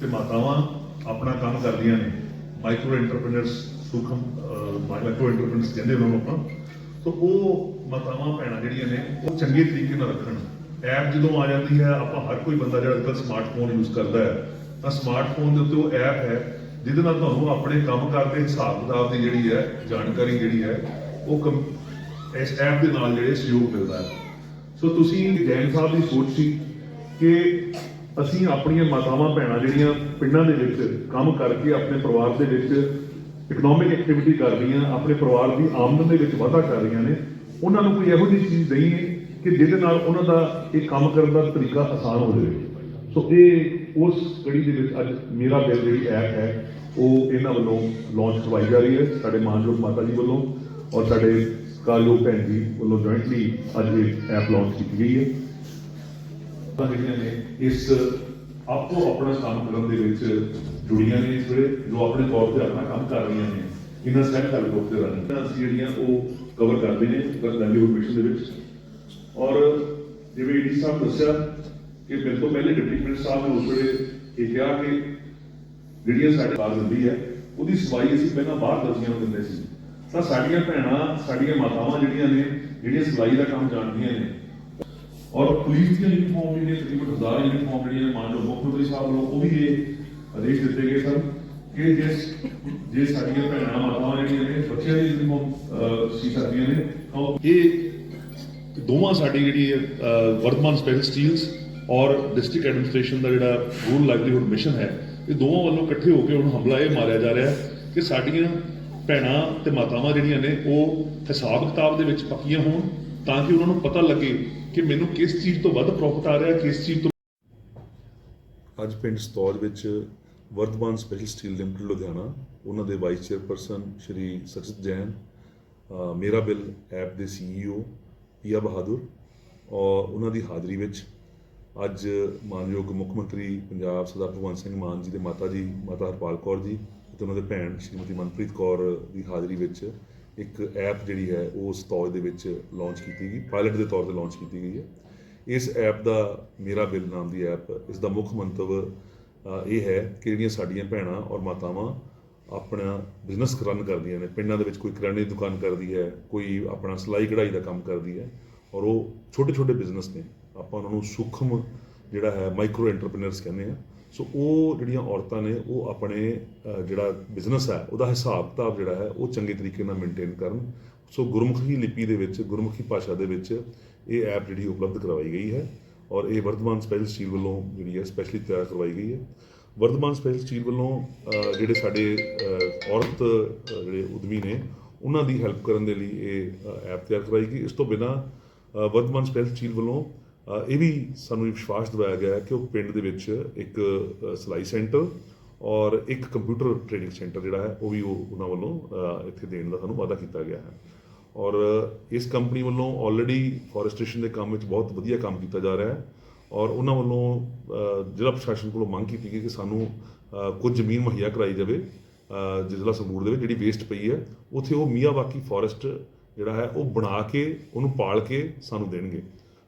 ਤੇ ਮਾਤਾਵਾਂ ਆਪਣਾ ਕੰਮ ਕਰਦੀਆਂ ਨੇ। ਮਾਈਕਰੋ ਐਂਟਰਪ੍ਰੀਨਰਸ ਸੁਖਮ ਮਾਈਕਰੋ ਐਂਟਰਪ੍ਰੀਨਰਸ ਕਹਿੰਦੇ ਉਹਨਾਂ ਨੂੰ ਆਪਾਂ। ਸੋ ਉਹ ਮਾਤਾਵਾਂ, ਭੈਣਾਂ ਜਿਹੜੀਆਂ ਨੇ, ਉਹ ਚੰਗੇ ਤਰੀਕੇ ਨਾਲ ਰੱਖਣ। ਐਪ ਜਦੋਂ ਆ ਜਾਂਦੀ ਹੈ, ਆਪਾਂ ਹਰ ਕੋਈ ਬੰਦਾ ਜਿਹੜਾ ਅੱਜਕੱਲ ਸਮਾਰਟਫੋਨ ਯੂਜ਼ ਕਰਦਾ ਹੈ, ਤਾਂ ਸਮਾਰਟਫੋਨ ਦੇ ਉੱਤੇ ਉਹ ਐਪ ਹੈ, ਜਿਹਦੇ ਨਾਲ ਤੁਹਾਨੂੰ ਆਪਣੇ ਕੰਮ ਕਰਦੇ ਹਿਸਾਬ ਕਿਤਾਬ ਦੀ ਜਿਹੜੀ ਹੈ, ਜਾਣਕਾਰੀ ਜਿਹੜੀ ਹੈ, ਉਹ ਕੰ- ਇਸ ਐਪ ਦੇ ਨਾਲ ਜਿਹੜੇ ਸਹਿਯੋਗ ਮਿਲਦਾ ਹੈ। ਸੋ ਤੁਸੀਂ ਜੈਨ ਸਾਹਿਬ ਦੀ ਸੋਚ ਸੀ ਕਿ ਅਸੀਂ ਆਪਣੀਆਂ ਮਾਤਾਵਾਂ, ਭੈਣਾਂ ਜਿਹੜੀਆਂ ਪਿੰਡਾਂ ਦੇ ਵਿੱਚ ਕੰਮ ਕਰਕੇ ਆਪਣੇ ਪਰਿਵਾਰ ਦੇ ਵਿੱਚ ਇਕਨੋਮਿਕ ਐਕਟੀਵਿਟੀ ਕਰ ਰਹੀਆਂ, ਆਪਣੇ ਪਰਿਵਾਰ ਦੀ ਆਮਦਨ ਦੇ ਵਿੱਚ ਵਾਧਾ ਕਰ ਰਹੀਆਂ ਨੇ, ਉਹਨਾਂ ਨੂੰ ਕੋਈ ਇਹੋ ਜਿਹੀ ਚੀਜ਼ ਦਈਏ ਕਿ ਜਿਹਦੇ ਨਾਲ ਉਹਨਾਂ ਦਾ ਇਹ ਕੰਮ ਕਰਨ ਦਾ ਤਰੀਕਾ ਆਸਾਨ ਹੋ ਜਾਵੇ। ਸੋ ਇਹ ਉਸ ਕੜੀ ਦੇ ਵਿੱਚ ਅੱਜ ਮੇਰਾ ਬਿੱਲ ਜਿਹੜੀ ਐਪ ਹੈ, ਉਹ ਇਹਨਾਂ ਵੱਲੋਂ ਲਾਂਚ ਕਰਵਾਈ ਜਾ ਰਹੀ ਹੈ, ਸਾਡੇ ਮਾਨਯੋਗ ਮਾਤਾ ਜੀ ਵੱਲੋਂ ਔਰ ਸਾਡੇ ਕਾਲਯੋਗ ਭੈਣ ਜੀ ਵੱਲੋਂ ਜੁਆਇੰਟਲੀ ਅੱਜ ਇਹ ਐਪ ਲਾਂਚ ਕੀਤੀ ਗਈ ਹੈ। ਜਿਹੜੀਆਂ ਨੇ, ਇਸ ਆਪੋ ਆਪਣਾ ਕੰਮ ਕਰਨ ਦੇ ਵਿੱਚ ਜੁੜੀਆਂ ਨੇ ਇਸ ਵੇਲੇ, ਜੋ ਆਪਣੇ ਤੌਰ ਤੇ ਆਪਣਾ ਕੰਮ ਕਰ ਰਹੀਆਂ ਨੇ, ਇਹਨਾਂ ਸੈਲਫ ਹੈਲਪ ਗਰੁੱਪ ਦੇ ਰਾਹੀਂ ਅਸੀਂ ਜਿਹੜੀਆਂ ਉਹ ਕਵਰ ਕਰਦੇ ਨੇ ਲਾਈਵਲੀਹੁਡ ਮਿਸ਼ਨ ਦੇ ਵਿੱਚ। ਔਰ ਜਿਵੇਂ ਈਡੀ ਸਾਹਿਬ ਦੱਸਿਆ ਕਿ ਮੇਰੇ ਤੋਂ ਪਹਿਲੇ ਡਿਪਟੀ ਕਮਿਸ਼ਨਰ ਸਾਹਿਬ ਨੇ ਉਸ ਵੇਲੇ ਇਹ ਕਿਹਾ ਕਿ ਜਿਹੜੀਆਂ ਸਾਡੇ ਬਾਗ ਹੁੰਦੀ ਹੈ, ਉਹਦੀ ਸਫ਼ਾਈ ਅਸੀਂ ਪਹਿਲਾਂ ਬਾਹਰ ਦਰਜੀਆਂ ਨੂੰ ਦਿੰਦੇ ਸੀ। ਤਾਂ ਸਾਡੀਆਂ ਭੈਣਾਂ, ਸਾਡੀਆਂ ਮਾਤਾਵਾਂ ਜਿਹੜੀਆਂ ਨੇ, ਜਿਹੜੀਆਂ ਸਫ਼ਾਈ ਦਾ ਕੰਮ ਜਾਣਦੀਆਂ ਨੇ ਔਰ ਪੁਲਿਸ ਦੀਆਂ ਯੂਨੀਫਾਰਮ ਜਿਹੜੀਆਂ ਤਕਰੀਬਨ ਹਜ਼ਾਰ ਯੂਨੀਫਾਰਮ ਜਿਹੜੀਆਂ ਨੇ ਮਾਨਯੋਗ ਮੁੱਖ ਮੰਤਰੀ ਸਾਹਿਬ ਵੱਲੋਂ, ਉਹ ਵੀ ਇਹ ਆਦੇਸ਼ ਦਿੱਤੇ ਗਏ ਸਨ ਕਿ ਜਿਸ, ਜੇ ਸਾਡੀਆਂ ਭੈਣਾਂ ਮਾਤਾਵਾਂ ਜਿਹੜੀਆਂ ਨੇ, ਬੱਚਿਆਂ ਦੀ ਯੂਨੀਫਾਰਮ ਸੀ ਸਕਦੀਆਂ ਨੇ, ਤਾਂ ਇਹ ਦੋਵਾਂ ਸਾਡੀ ਜਿਹੜੀ ਵਰਤਮਾਨ ਸਪੈਸ਼ਲ ਸਟੀਲਸ ਔਰ ਡਿਸਟ੍ਰਿਕਟ ਐਡਮਿਨਿਸਟ੍ਰੇਸ਼ਨ ਦਾ ਜਿਹੜਾ ਰੂਰਲ ਲਾਈਵਲੀਹੁਡ ਮਿਸ਼ਨ ਹੈ, ਇਹ ਦੋਵਾਂ ਵੱਲੋਂ ਇਕੱਠੇ ਹੋ ਕੇ ਹੁਣ ਹਮਲਾ ਇਹ ਮਾਰਿਆ ਜਾ ਰਿਹਾ ਕਿ ਸਾਡੀਆਂ ਭੈਣਾਂ ਤੇ ਮਾਤਾਵਾਂ ਜਿਹੜੀਆਂ ਨੇ, ਉਹ ਹਿਸਾਬ ਕਿਤਾਬ ਦੇ ਵਿੱਚ ਪੱਕੀਆਂ ਹੋਣ ਤਾਂ ਕਿ ਉਹਨਾਂ ਨੂੰ ਪਤਾ ਲੱਗੇ ਕਿ ਮੈਨੂੰ ਕਿਸ ਚੀਜ਼ ਤੋਂ ਵੱਧ ਪ੍ਰੋਫਿਟ ਆ ਰਿਹਾ, ਕਿਸ ਚੀਜ਼ ਤੋਂ ਅੱਜ ਪਿੰਡ ਸਤੌਜ ਵਿੱਚ Vardhman special steel limited Ludhiana, ਉਹਨਾਂ ਦੇ vice chairperson Shri Sachit Jain Mera bill app ਦੇ ਸੀਈਓ ਪੀਆ ਬਹਾਦੁਰ, ਔਰ ਉਹਨਾਂ ਦੀ ਹਾਜ਼ਰੀ ਵਿੱਚ ਅੱਜ ਮਾਨਯੋਗ ਮੁੱਖ ਮੰਤਰੀ ਪੰਜਾਬ ਸਰਦਾਰ ਭਗਵੰਤ ਸਿੰਘ ਮਾਨ ਜੀ ਦੇ ਮਾਤਾ ਜੀ, ਮਾਤਾ ਹਰਪਾਲ ਕੌਰ ਜੀ ਅਤੇ ਉਹਨਾਂ ਦੇ ਭੈਣ ਸ਼੍ਰੀਮਤੀ ਮਨਪ੍ਰੀਤ ਕੌਰ ਦੀ ਹਾਜ਼ਰੀ ਵਿੱਚ ਇੱਕ ਐਪ ਜਿਹੜੀ ਹੈ, ਉਹ ਸਤੌਜ ਦੇ ਵਿੱਚ ਲਾਂਚ ਕੀਤੀ ਗਈ ਪਾਇਲਟ ਦੇ ਤੌਰ ਤੇ ਲਾਂਚ ਕੀਤੀ ਗਈ ਹੈ। ਇਸ ਐਪ ਦਾ ਮੇਰਾ ਬਿੱਲ ਨਾਮ ਦੀ ਐਪ, ਇਸ ਦਾ ਮੁੱਖ ਮੰਤਵ ਇਹ ਹੈ ਕਿ ਜਿਹੜੀਆਂ ਸਾਡੀਆਂ ਭੈਣਾਂ ਔਰ ਮਾਤਾਵਾਂ ਆਪਣਾ ਬਿਜ਼ਨਸ ਰਨ ਕਰਦੀਆਂ ਨੇ, ਪਿੰਡਾਂ ਦੇ ਵਿੱਚ ਕੋਈ ਕਿਰਾਣੇ ਦੀ ਦੁਕਾਨ ਕਰਦੀ ਹੈ, ਕੋਈ ਆਪਣਾ ਸਿਲਾਈ ਕਢਾਈ ਦਾ ਕੰਮ ਕਰਦੀ ਹੈ, ਔਰ ਉਹ ਛੋਟੇ ਛੋਟੇ ਬਿਜ਼ਨਸ ਨੇ। ਆਪਾਂ ਉਹਨਾਂ ਨੂੰ ਸੂਖਮ ਜਿਹੜਾ ਹੈ ਮਾਈਕਰੋ ਐਂਟਰਪ੍ਰੀਨਰਸ ਕਹਿੰਦੇ ਆ ਸੋ ਉਹ ਜਿਹੜੀਆਂ ਔਰਤਾਂ ਨੇ, ਉਹ ਆਪਣੇ ਜਿਹੜਾ ਬਿਜ਼ਨਸ ਹੈ, ਉਹਦਾ ਹਿਸਾਬ ਕਿਤਾਬ ਜਿਹੜਾ ਹੈ, ਉਹ ਚੰਗੇ ਤਰੀਕੇ ਨਾਲ ਮੇਨਟੇਨ ਕਰਨ। ਸੋ ਗੁਰਮੁਖੀ ਲਿਪੀ ਦੇ ਵਿੱਚ, ਗੁਰਮੁਖੀ ਭਾਸ਼ਾ ਦੇ ਵਿੱਚ ਇਹ ਐਪ ਜਿਹੜੀ ਉਪਲਬਧ ਕਰਵਾਈ ਗਈ ਹੈ ਔਰ ਇਹ ਵਰਧਮਾਨ ਸਪੈਸ਼ਲ ਸਟੀਲ ਵੱਲੋਂ ਜਿਹੜੀ ਹੈ ਸਪੈਸ਼ਲੀ ਤਿਆਰ ਕਰਵਾਈ ਗਈ ਹੈ। ਵਰਧਮਾਨ ਸਪੈਸ਼ਲ ਸਟੀਲ ਵੱਲੋਂ ਜਿਹੜੇ ਸਾਡੇ ਔਰਤ ਜਿਹੜੇ ਉਦਮੀ ਨੇ, ਉਹਨਾਂ ਦੀ ਹੈਲਪ ਕਰਨ ਦੇ ਲਈ ਇਹ ਐਪ ਤਿਆਰ ਕਰਵਾਈ ਗਈ। ਇਸ ਤੋਂ ਬਿਨਾ ਵਰਧਮਾਨ ਸਪੈਸ਼ਲ ਸਟੀਲ ਵੱਲੋਂ ਇਹ ਵੀ ਸਾਨੂੰ ਇਹ ਵਿਸ਼ਵਾਸ ਦਿਵਾਇਆ ਗਿਆ ਹੈ ਕਿ ਉਹ ਪਿੰਡ ਦੇ ਵਿੱਚ ਇੱਕ ਅ, ਸਿਲਾਈ ਸੈਂਟਰ ਔਰ ਇੱਕ ਕੰਪਿਊਟਰ ਟ੍ਰੇਨਿੰਗ ਸੈਂਟਰ ਜਿਹੜਾ ਹੈ ਉਹ ਵੀ ਉਹ ਉਹਨਾਂ ਵੱਲੋਂ ਇੱਥੇ ਦੇਣ ਦਾ ਸਾਨੂੰ ਵਾਅਦਾ ਕੀਤਾ ਗਿਆ ਹੈ। ਔਰ ਇਸ ਕੰਪਨੀ ਵੱਲੋਂ ਆਲਰੇਡੀ ਫੋਰੈਸਟ੍ਰੇਸ਼ਨ ਦੇ ਕੰਮ ਵਿੱਚ ਬਹੁਤ ਵਧੀਆ ਕੰਮ ਕੀਤਾ ਜਾ ਰਿਹਾ ਹੈ ਔਰ ਉਹਨਾਂ ਵੱਲੋਂ ਜ਼ਿਲ੍ਹਾ ਪ੍ਰਸ਼ਾਸਨ ਕੋਲੋਂ ਮੰਗ ਕੀਤੀ ਗਈ ਕਿ ਸਾਨੂੰ ਕੁਝ ਜ਼ਮੀਨ ਮੁਹੱਈਆ ਕਰਾਈ ਜਾਵੇ। ਜ਼ਿਲ੍ਹਾ ਸੰਗਰੂਰ ਦੇ ਵਿੱਚ ਜਿਹੜੀ ਵੇਸਟ ਪਈ ਹੈ ਉੱਥੇ ਉਹ ਮੀਆਂਵਾਕੀ ਫੋਰੈਸਟ ਜਿਹੜਾ ਹੈ ਉਹ ਬਣਾ ਕੇ ਉਹਨੂੰ ਪਾਲ ਕੇ ਸਾਨੂੰ ਦੇਣਗੇ।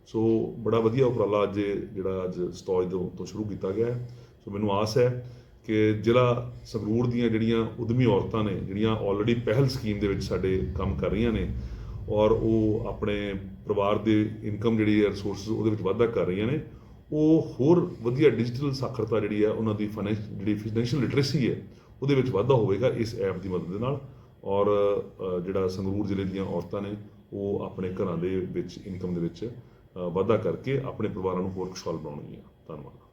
ਸੋ ਬੜਾ ਵਧੀਆ ਉਪਰਾਲਾ ਅੱਜ ਜਿਹੜਾ ਅੱਜ ਸਟੋਜ ਤੋਂ ਤੋਂ ਸ਼ੁਰੂ ਕੀਤਾ ਗਿਆ ਹੈ। ਸੋ ਮੈਨੂੰ ਆਸ ਹੈ ਕਿ ਜ਼ਿਲ੍ਹਾ ਸੰਗਰੂਰ ਦੀਆਂ ਜਿਹੜੀਆਂ ਉਦਮੀ ਔਰਤਾਂ ਨੇ, ਜਿਹੜੀਆਂ ਆਲਰੇਡੀ ਪਹਿਲ ਸਕੀਮ ਦੇ ਵਿੱਚ ਸਾਡੇ ਕੰਮ ਕਰ ਰਹੀਆਂ ਨੇ, ਔਰ ਉਹ ਆਪਣੇ ਪਰਿਵਾਰ ਦੇ ਇਨਕਮ ਜਿਹੜੀ ਹੈ ਰਿਸੋਰਸਸ ਉਹਦੇ ਵਿੱਚ ਵਾਧਾ ਕਰ ਰਹੀਆਂ ਨੇ, ਉਹ ਹੋਰ ਵਧੀਆ ਡਿਜੀਟਲ ਸਾਖਰਤਾ ਜਿਹੜੀ ਹੈ, ਉਹਨਾਂ ਦੀ ਫਾਈਨੈਂਸ ਜਿਹੜੀ ਫਾਈਨੈਂਸ਼ੀਅਲ ਲਿਟਰੇਸੀ ਹੈ, ਉਹਦੇ ਵਿੱਚ ਵਾਧਾ ਹੋਵੇਗਾ ਇਸ ਐਪ ਦੀ ਮਦਦ ਦੇ ਨਾਲ। ਔਰ ਜਿਹੜਾ ਸੰਗਰੂਰ ਜ਼ਿਲ੍ਹੇ ਦੀਆਂ ਔਰਤਾਂ ਨੇ, ਉਹ ਆਪਣੇ ਘਰਾਂ ਦੇ ਵਿੱਚ ਇਨਕਮ ਦੇ ਵਿੱਚ ਵਾਧਾ ਕਰਕੇ ਆਪਣੇ ਪਰਿਵਾਰਾਂ ਨੂੰ ਹੋਰ ਖੁਸ਼ਹਾਲ ਬਣਾਉਣਗੀਆਂ। ਧੰਨਵਾਦ।